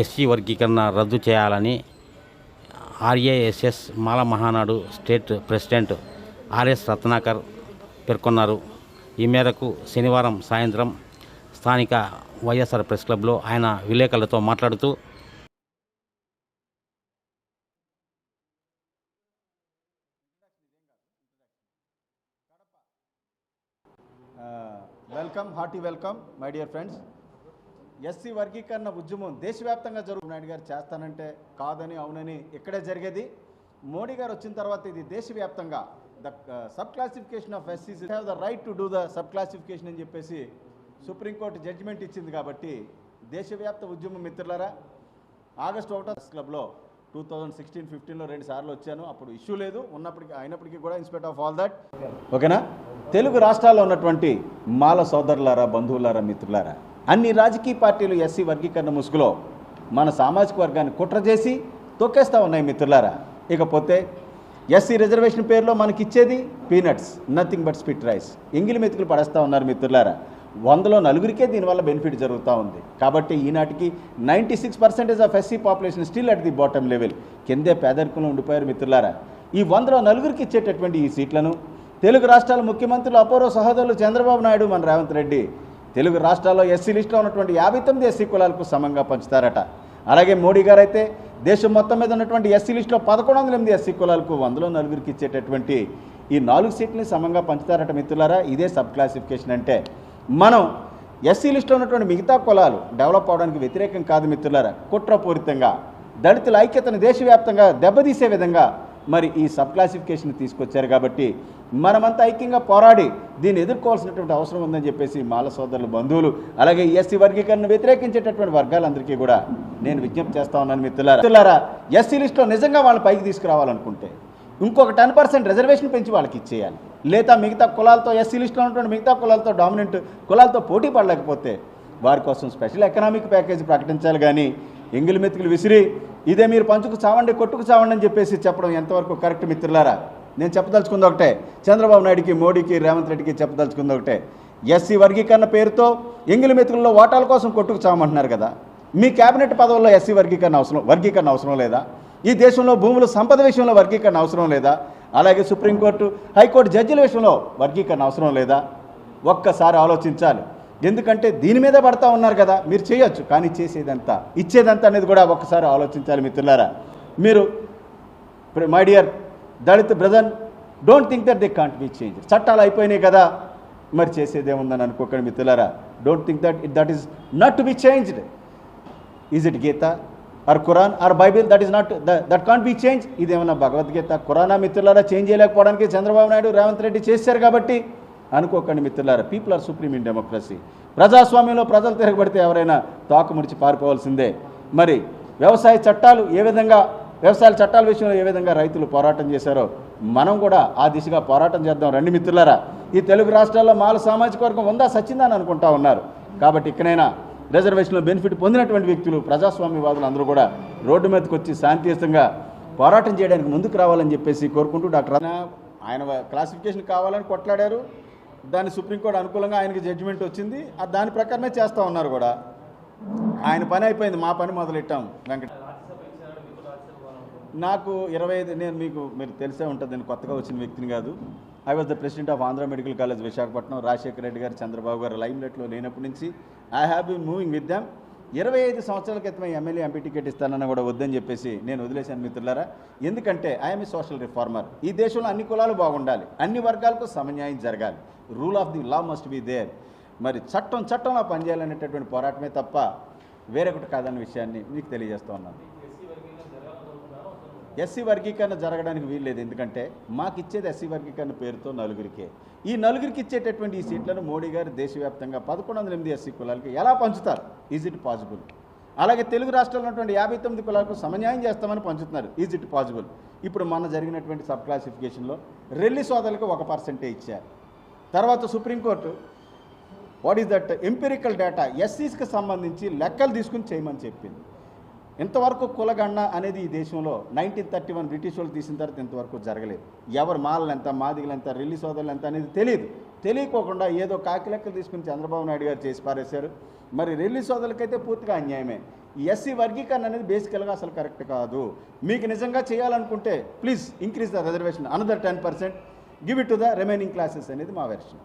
SC వర్గీకరణ రద్దు చేయాలని RASS Mala Mahanadu state president RS Ratnakar పేర్కొన్నారు. ఈ మేరకు శనివారం సాయంత్రం స్థానిక వైఎస్ఆర్ ప్రెస్ క్లబ్లో ఆయన విలేకరులతో మాట్లాడుతూ welcome hearty welcome my dear friends. SC వర్గీకరణ ఉద్యమం దేశవ్యాప్తంగా జరుగు నాయుడు గారు చేస్తానంటే కాదని అవునని ఇక్కడే జరిగేది. మోడీ గారు వచ్చిన తర్వాత ఇది దేశవ్యాప్తంగా the sub classification of ఎస్సీస్ have the right to do the sub classification అని చెప్పేసి సుప్రీంకోర్టు జడ్జిమెంట్ ఇచ్చింది కాబట్టి దేశవ్యాప్త ఉద్యమం మిత్రులారా ఆగస్టు ఒకటో క్లబ్లో టూ థౌజండ్ సిక్స్టీన్ ఫిఫ్టీన్లో రెండు సార్లు వచ్చాను. అప్పుడు ఇష్యూ లేదు. ఉన్నప్పటికీ అయినప్పటికీ కూడా ఇన్స్పెక్ట్ ఆఫ్ ఆల్ దట్. ఓకేనా? తెలుగు రాష్ట్రాల్లో ఉన్నటువంటి మాల సోదరులారా బంధువులారా మిత్రులారా అన్ని రాజకీయ పార్టీలు ఎస్సీ వర్గీకరణ ముసుగులో మన సామాజిక వర్గాన్ని కుట్ర చేసి తొక్కేస్తూ ఉన్నాయి మిత్రులారా. ఇకపోతే ఎస్సీ రిజర్వేషన్ పేరులో మనకిచ్చేది peanuts nothing but spit rice. ఎంగిలి మెతుకులు పడేస్తూ ఉన్నారు మిత్రులారా. వందలో నలుగురికే దీనివల్ల బెనిఫిట్ జరుగుతూ ఉంది. కాబట్టి ఈనాటికి ninety six percentage of SC population still at the bottom level. కిందే పేదరికంలో ఉండిపోయారు మిత్రులారా. ఈ వందలో నలుగురికి ఇచ్చేటటువంటి ఈ సీట్లను తెలుగు రాష్ట్రాల ముఖ్యమంత్రులు అపూర్వ సహోదరులు చంద్రబాబు నాయుడు మన రేవంత్ రెడ్డి తెలుగు రాష్ట్రాల్లో ఎస్సీ లిస్టులో ఉన్నటువంటి యాభై తొమ్మిది ఎస్సీ కులాలకు సమంగా పంచుతారట. అలాగే మోడీ గారు అయితే దేశం మొత్తం మీద ఉన్నటువంటి ఎస్సీ లిస్టులో పదకొండు వందల ఎనిమిది ఎస్సీ కులాలకు వందలో నలుగురికి ఇచ్చేటటువంటి ఈ నాలుగు సీట్లని సమంగా పంచుతారట మిత్రులారా. ఇదే సబ్ క్లాసిఫికేషన్ అంటే మనం ఎస్సీ లిస్టులో ఉన్నటువంటి మిగతా కులాలు డెవలప్ అవడానికి వ్యతిరేకం కాదు మిత్రులారా. కుట్రపూరితంగా దళితుల ఐక్యతను దేశవ్యాప్తంగా దెబ్బతీసే విధంగా మరి ఈ సబ్ క్లాసిఫికేషన్ తీసుకొచ్చారు కాబట్టి మనమంతా ఐక్యంగా పోరాడి దీన్ని ఎదుర్కోవాల్సినటువంటి అవసరం ఉందని చెప్పేసి మాల సోదరులు బంధువులు అలాగే ఎస్సీ వర్గీకరణను వ్యతిరేకించేటటువంటి వర్గాలందరికీ కూడా నేను విజ్ఞప్తి చేస్తా ఉన్నాను మిత్రులారా. మిత్రులారా ఎస్సీ లిస్టులో నిజంగా వాళ్ళ పైకి తీసుకురావాలనుకుంటే ఇంకొక టెన్ పర్సెంట్ రిజర్వేషన్ పెంచి వాళ్ళకి ఇచ్చేయాలి. లేదా మిగతా కులాలతో ఎస్సీ లిస్టులో ఉన్నటువంటి మిగతా కులాలతో డామినెంట్ కులాలతో పోటీ పడలేకపోతే వారి కోసం స్పెషల్ ఎకనామిక్ ప్యాకేజీ ప్రకటించాలి కానీ ఎంగిలి మెతుకులు విసిరి ఇదే మీరు పంచుకు చావండి కొట్టుకు చావండి అని చెప్పేసి చెప్పడం ఎంతవరకు కరెక్ట్ మిత్రులారా? నేను చెప్పదలుచుకుంది ఒకటే. చంద్రబాబు నాయుడికి మోడీకి రేవంత్ రెడ్డికి చెప్పదలుచుకుంది ఒకటే. ఎస్సీ వర్గీకరణ పేరుతో ఎంగిలి మెతుకుల్లో ఓటాల కోసం కొట్టుకు చావమంటున్నారు కదా. మీ కేబినెట్ పదవుల్లో ఎస్సీ వర్గీకరణ అవసరం వర్గీకరణ అవసరం లేదా? ఈ దేశంలో భూముల సంపద విషయంలో వర్గీకరణ అవసరం లేదా? అలాగే సుప్రీంకోర్టు హైకోర్టు జడ్జిల విషయంలో వర్గీకరణ అవసరం లేదా? ఒక్కసారి ఆలోచించాలి. ఎందుకంటే దీని మీద పడతా ఉన్నారు కదా మీరు చేయొచ్చు. కానీ చేసేదంతా ఇచ్చేదంతా అనేది కూడా ఒక్కసారి ఆలోచించాలి మిత్రులారా. మీరు my dear Dalit brother don't think that they can't be change చట్టాలు అయిపోయినాయి కదా మరి చేసేదేముందని అనుకోకండి మిత్రులారా. Don't think that it that is not to be changed is it Gita or Quran or Bible that is not that can't be change ఇదేమన్నా భగవద్గీత ఖురానా మిత్రులారా? చేంజ్ చేయలేకపోవడానికి చంద్రబాబు నాయుడు రేవంత్ రెడ్డి చేశారు కాబట్టి అనుకోకండి మిత్రులారా. People are supreme in democracy ప్రజాస్వామ్యంలో ప్రజలు తిరగబడితే ఎవరైనా తోక ముడిచి పారిపోవాల్సిందే. మరి వ్యవసాయ చట్టాలు ఏ విధంగా వ్యవసాయ చట్టాల విషయంలో ఏ విధంగా రైతులు పోరాటం చేశారో మనం కూడా ఆ దిశగా పోరాటం చేద్దాం. రండి మిత్రులారా. ఈ తెలుగు రాష్ట్రాల్లో మాల సామాజిక వర్గం ఉందా? సచ్చిందని అనుకుంటా ఉన్నారు. కాబట్టి ఇక్కడైనా రిజర్వేషన్లో బెనిఫిట్ పొందినటువంటి వ్యక్తులు ప్రజాస్వామ్యవాదులు అందరూ కూడా రోడ్డు మీదకి వచ్చి శాంతియుతంగా పోరాటం చేయడానికి ముందుకు రావాలని చెప్పేసి కోరుకుంటూ డాక్టర్ ఆయన క్లాసిఫికేషన్ కావాలని కొట్లాడారు. దాన్ని సుప్రీంకోర్టు అనుకూలంగా ఆయనకి జడ్జిమెంట్ వచ్చింది. దాని ప్రకారమే చేస్తూ ఉన్నారు కూడా. ఆయన పని అయిపోయింది. మా పని మొదలెట్టాం. వెంకట నాకు ఇరవై ఐదు నేను మీకు మీరు తెలిసే ఉంటుంది. నేను కొత్తగా వచ్చిన వ్యక్తిని కాదు. I was the president of Andhra medical college Visakhapatnam Rajasekhara Reddy garu Chandrababu garu lime లైట్లో లేనప్పటి నుంచి I have been moving with them ఇరవై ఐదు సంవత్సరాల క్రితం ఎమ్మెల్యే ఎంపీ టికెట్ ఇస్తానన్న కూడా వద్దని చెప్పేసి నేను వదిలేశాను మిత్రులారా. ఎందుకంటే ఐఎమ్ ఏ సోషల్ రిఫార్మర్ ఈ దేశంలో అన్ని కులాలు బాగుండాలి. అన్ని వర్గాలకు సమన్యాయం జరగాలి. Rule of the law must be there. మరి చట్టం చట్టంలో పనిచేయాలనేటటువంటి పోరాటమే తప్ప వేరొకటి కాదన్న విషయాన్ని మీకు తెలియజేస్తూ ఉన్నాను. ఎస్సీ వర్గీకరణ జరగడానికి వీల్లేదు. ఎందుకంటే మాకు ఇచ్చేది ఎస్సీ వర్గీకరణ పేరుతో నలుగురికే. ఈ నలుగురికి ఇచ్చేటటువంటి ఈ సీట్లను మోడీ గారు దేశవ్యాప్తంగా పదకొండు వందల ఎనిమిది ఎస్సీ కులాలకి ఎలా పంచుతారు? ఈజ్ ఇట్ పాసిబుల్ అలాగే తెలుగు రాష్ట్రాల్లో ఉన్నటువంటి యాభై తొమ్మిది కులాలకు సమన్యాయం చేస్తామని పంచుతున్నారు. ఈజ్ ఇట్ పాసిబుల్ ఇప్పుడు మొన్న జరిగినటువంటి సబ్ క్లాసిఫికేషన్లో రెల్లి సోదరులకు ఒక పర్సెంటే ఇచ్చారు. తర్వాత Supreme Court what is that empirical data ఎస్సీస్కి సంబంధించి లెక్కలు తీసుకుని చేయమని చెప్పింది. ఇంతవరకు కులగణన అనేది ఈ దేశంలో నైన్టీన్ థర్టీ వన్ బ్రిటిష్ వాళ్ళు తీసిన తర్వాత ఇంతవరకు జరగలేదు. ఎవరు మాలలు ఎంత మాదిగలు ఎంత రెల్లి సోదరులు ఎంత అనేది తెలియదు తెలియకోకుండా ఏదో కాకి లెక్కలు తీసుకుని చంద్రబాబు నాయుడు గారు చేసి పారేశారు. మరి రెల్లి సోదరులకైతే పూర్తిగా అన్యాయమే. ఎస్సీ వర్గీకరణ అనేది బేసికల్గా అసలు కరెక్ట్ కాదు. మీకు నిజంగా చేయాలనుకుంటే please increase the reservation another ten percent. Give it to the remaining classes అనేది మా వెర్షన్